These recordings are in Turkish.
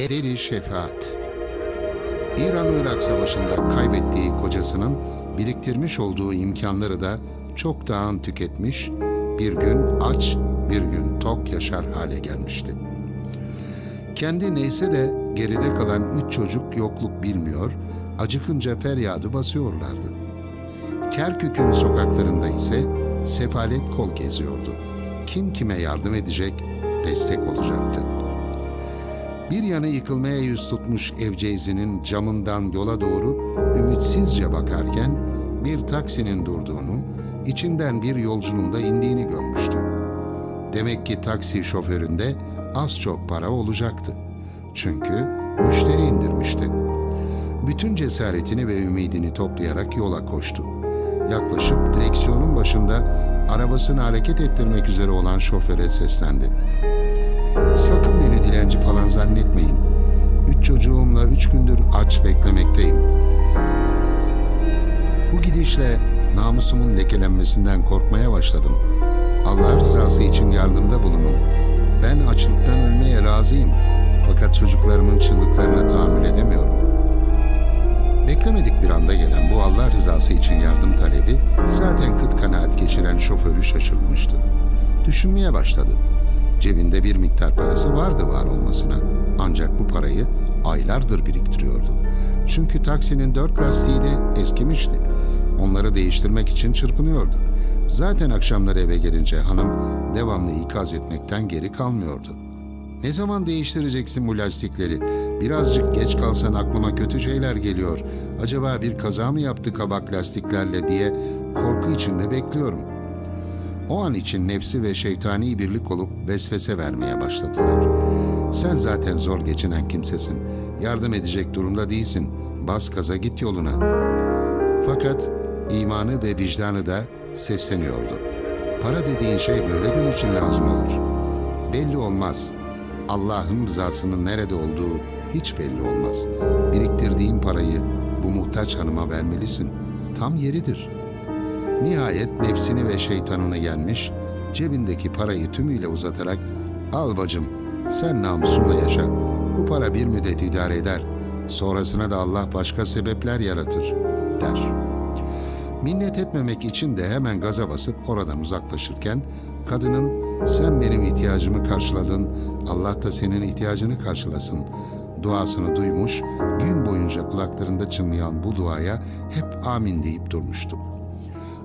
Bedeli şefaat. İran-Irak Savaşı'nda kaybettiği kocasının biriktirmiş olduğu imkanları da çoktan tüketmiş, bir gün aç, bir gün tok yaşar hale gelmişti. Kendi neyse de geride kalan üç çocuk yokluk bilmiyor, acıkınca feryadı basıyorlardı. Kerkük'ün sokaklarında ise sefalet kol geziyordu. Kim kime yardım edecek, destek olacaktı. Bir yanı yıkılmaya yüz tutmuş Evceyzi'nin camından yola doğru ümitsizce bakarken bir taksinin durduğunu, içinden bir yolcunun da indiğini görmüştü. Demek ki taksi şoföründe az çok para olacaktı. Çünkü müşteri indirmişti. Bütün cesaretini ve ümidini toplayarak yola koştu. Yaklaşıp direksiyonun başında arabasını hareket ettirmek üzere olan şoföre seslendi. Sakın beni dilenci falan zannetmeyin. Üç çocuğumla üç gündür aç beklemekteyim. Bu gidişle namusumun lekelenmesinden korkmaya başladım. Allah rızası için yardımda bulunun. Ben açlıktan ölmeye razıyım. Fakat çocuklarımın çığlıklarına tahammül edemiyorum. Beklemedik bir anda gelen bu Allah rızası için yardım talebi zaten kıt kanaat geçiren şoförü şaşırtmıştı. Düşünmeye başladı. Cebinde bir miktar parası vardı var olmasına. Ancak bu parayı aylardır biriktiriyordu. Çünkü taksinin dört lastiği de eskimişti. Onları değiştirmek için çırpınıyordu. Zaten akşamları eve gelince hanım devamlı ikaz etmekten geri kalmıyordu. Ne zaman değiştireceksin bu lastikleri? Birazcık geç kalsan aklıma kötü şeyler geliyor. Acaba bir kaza mı yaptı kabak lastiklerle diye korku içinde bekliyorum. O an için nefsi ve şeytani birlik olup vesvese vermeye başladılar. Sen zaten zor geçinen kimsesin. Yardım edecek durumda değilsin. Bas gaza git yoluna. Fakat imanı ve vicdanı da sesleniyordu. Para dediğin şey böyle gün için lazım olur. Belli olmaz. Allah'ın rızasının nerede olduğu hiç belli olmaz. Biriktirdiğin parayı bu muhtaç hanıma vermelisin. Tam yeridir.'' Nihayet nefsini ve şeytanını yenmiş, cebindeki parayı tümüyle uzatarak ''Al bacım, sen namusunla yaşa. Bu para bir müddet idare eder. Sonrasına da Allah başka sebepler yaratır.'' der. Minnet etmemek için de hemen gaza basıp oradan uzaklaşırken kadının ''Sen benim ihtiyacımı karşıladın, Allah da senin ihtiyacını karşılasın.'' duasını duymuş, gün boyunca kulaklarında çınlayan bu duaya hep amin deyip durmuştu.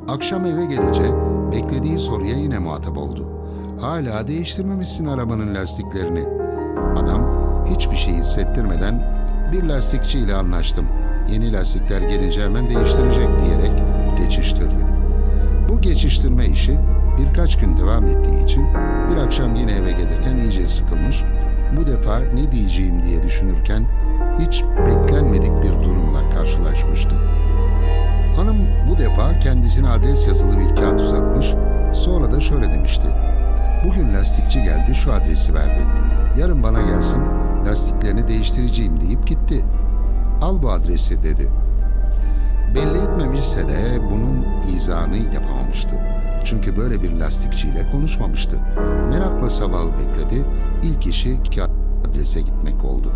Akşam eve gelince beklediği soruya yine muhatap oldu. Hala değiştirmemişsin arabanın lastiklerini. Adam hiçbir şey hissettirmeden bir lastikçiyle anlaştım. Yeni lastikler gelince hemen değiştirecek diyerek geçiştirdi. Bu geçiştirme işi birkaç gün devam ettiği için bir akşam yine eve gelirken iyice sıkılmış. Bu defa ne diyeceğim diye düşünürken hiç beklenmedik bir defa kendisine adres yazılı bir kağıt uzatmış, sonra da şöyle demişti. Bugün lastikçi geldi şu adresi verdi. Yarın bana gelsin lastiklerini değiştireceğim deyip gitti. Al bu adresi dedi. Belli etmemişse de bunun izahını yapamamıştı. Çünkü böyle bir lastikçiyle konuşmamıştı. Merakla sabahı bekledi. İlk işi kağıt adrese gitmek oldu.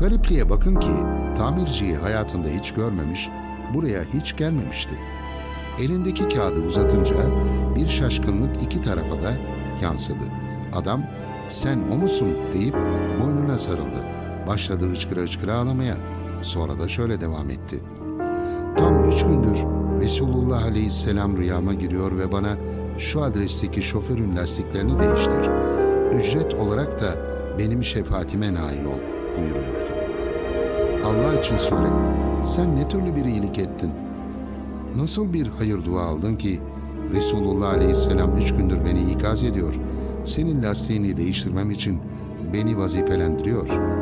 Garipliğe bakın ki tamirciyi hayatında hiç görmemiş, buraya hiç gelmemişti. Elindeki kağıdı uzatınca bir şaşkınlık iki tarafa da yansıdı. Adam sen o musun deyip boynuna sarıldı. Başladı hıçkıra hıçkıra ağlamaya. Sonra da şöyle devam etti. Tam üç gündür Resulullah Aleyhisselam rüyama giriyor ve bana şu adresteki şoförün lastiklerini değiştir. Ücret olarak da benim şefaatime nail ol buyuruyordu. Allah için söyle, sen ne türlü bir iyilik ettin? Nasıl bir hayır dua aldın ki Resulullah Aleyhisselam üç gündür beni ikaz ediyor. Senin lastiğini değiştirmem için beni vazifelendiriyor.